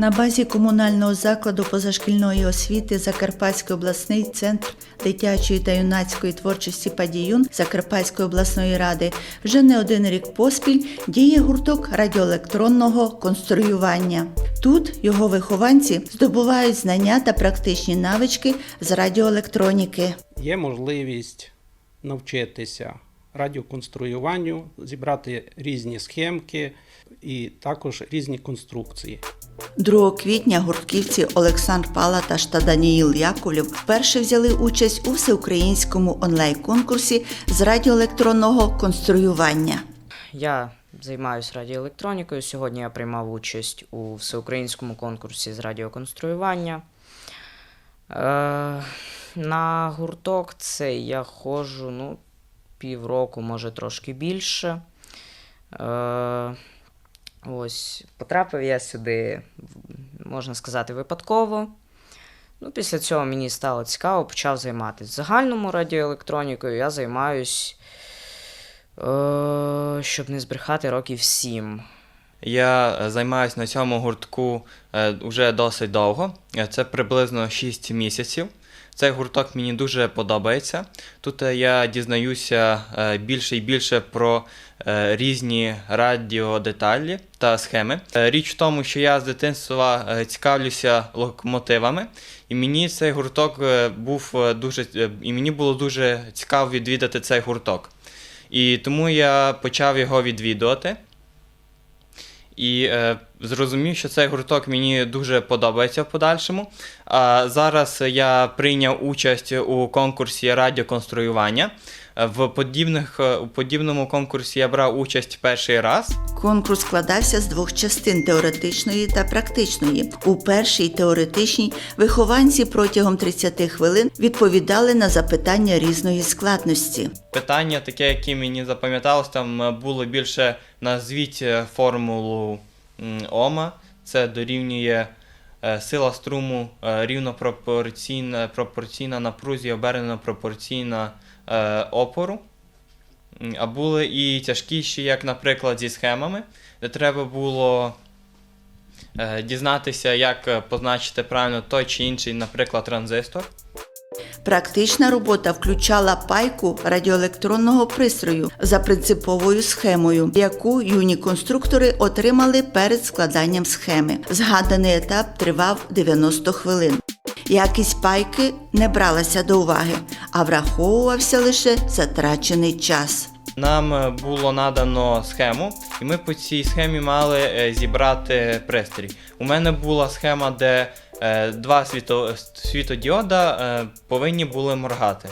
На базі комунального закладу позашкільної освіти Закарпатський обласний центр дитячої та юнацької творчості Падіюн Закарпатської обласної ради вже не один рік поспіль діє гурток радіоелектронного конструювання. Тут його вихованці здобувають знання та практичні навички з радіоелектроніки. Є можливість навчитися радіоконструюванню, зібрати різні схемки і також різні конструкції. 2 квітня гуртківці Олександр Палаташ та Даніїл Яковлєв вперше взяли участь у всеукраїнському онлайн-конкурсі з радіоелектронного конструювання. Я займаюся радіоелектронікою. Сьогодні я приймав участь у всеукраїнському конкурсі з радіоконструювання. Е, на гурток цей я ходжу ну, півроку, може трошки більше. Е, ось, потрапив я сюди, можна сказати, випадково. Ну, після цього мені стало цікаво, почав займатися. Загальному радіоелектронікою я займаюсь Е, щоб не збрехати років сім. Я е, займаюся на цьому гуртку е, вже досить довго. Е, Це приблизно 6 місяців. Цей гурток мені дуже подобається. Тут е, я дізнаюся е, більше і більше про е, різні радіодеталі та схеми. Річ в тому, що я з дитинства цікавлюся локомотивами, і мені цей гурток був дуже і мені було дуже цікаво відвідати цей гурток. І тому я почав його відвідувати. І е, зрозумів, що цей гурток мені дуже подобається в подальшому. А зараз я прийняв участь у конкурсі радіоконструювання. В подібних, е, у подібному конкурсі я брав участь перший раз. Конкурс складався з двох частин теоретичної та практичної. У першій теоретичній вихованці протягом 30 хвилин відповідали на запитання різної складності. Питання, таке, яке мені запам'яталось, там е, було більше назвіть е, формулу Ома. Це дорівнює сила струму рівно пропорційна, пропорційна напрузі, обернено пропорційна е, опору. А були і тяжкіші, як, наприклад, зі схемами, де треба було е, дізнатися, як е, позначити правильно той чи інший, наприклад, транзистор. Практична робота включала пайку радіоелектронного пристрою за принциповою схемою, яку юні конструктори отримали перед складанням схеми. Згаданий етап тривав 90 хвилин. Якість пайки не бралася до уваги, а враховувався лише затрачений час. Нам е, було надано схему, і ми по цій схемі мали е, зібрати пристрій. У мене була схема, де е, два світо, світодіода повинні були моргати.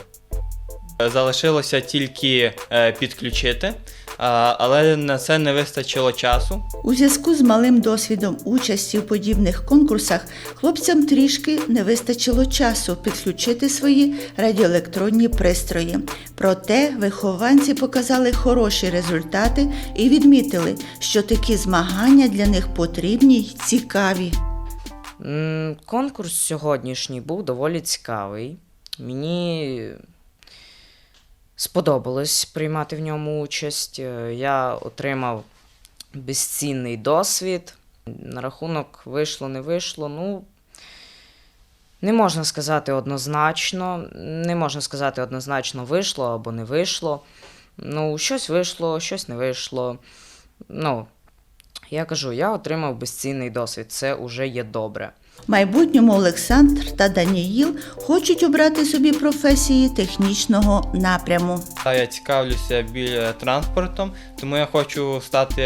Залишилося тільки підключити, але на це не вистачило часу. У зв'язку з малим досвідом участі в подібних конкурсах хлопцям трішки не вистачило часу підключити свої радіоелектронні пристрої. Проте вихованці показали хороші результати і відмітили, що такі змагання для них потрібні й цікаві. Конкурс сьогоднішній був доволі цікавий. Мені сподобалось приймати в ньому участь. Е, Я отримав безцінний досвід. На рахунок вийшло, не вийшло. Ну, не можна сказати однозначно. Не можна сказати однозначно вийшло або не вийшло. Ну, щось вийшло, щось не вийшло. Ну, я кажу, я отримав безцінний досвід, це вже є добре. В майбутньому Олександр та Даніїл хочуть обрати собі професії технічного напряму. Та я цікавлюся біля транспортом, тому я хочу стати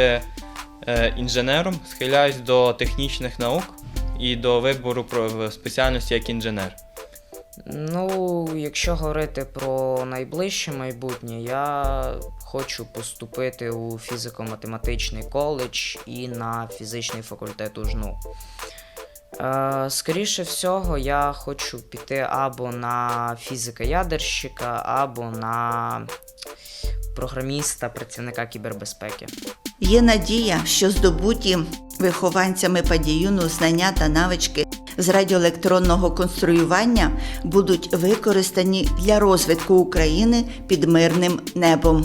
е, інженером, схиляюсь до технічних наук і до вибору про спеціальності як інженер. Ну, якщо говорити про найближче майбутнє, я хочу поступити у фізико-математичний коледж і на фізичний факультет УЖНУ. Е, скоріше всього, я хочу піти або на фізика-ядерщика, або на програміста, працівника кібербезпеки. Є надія, що здобуті вихованцями падіюну знання та навички з радіоелектронного конструювання будуть використані для розвитку України під мирним небом.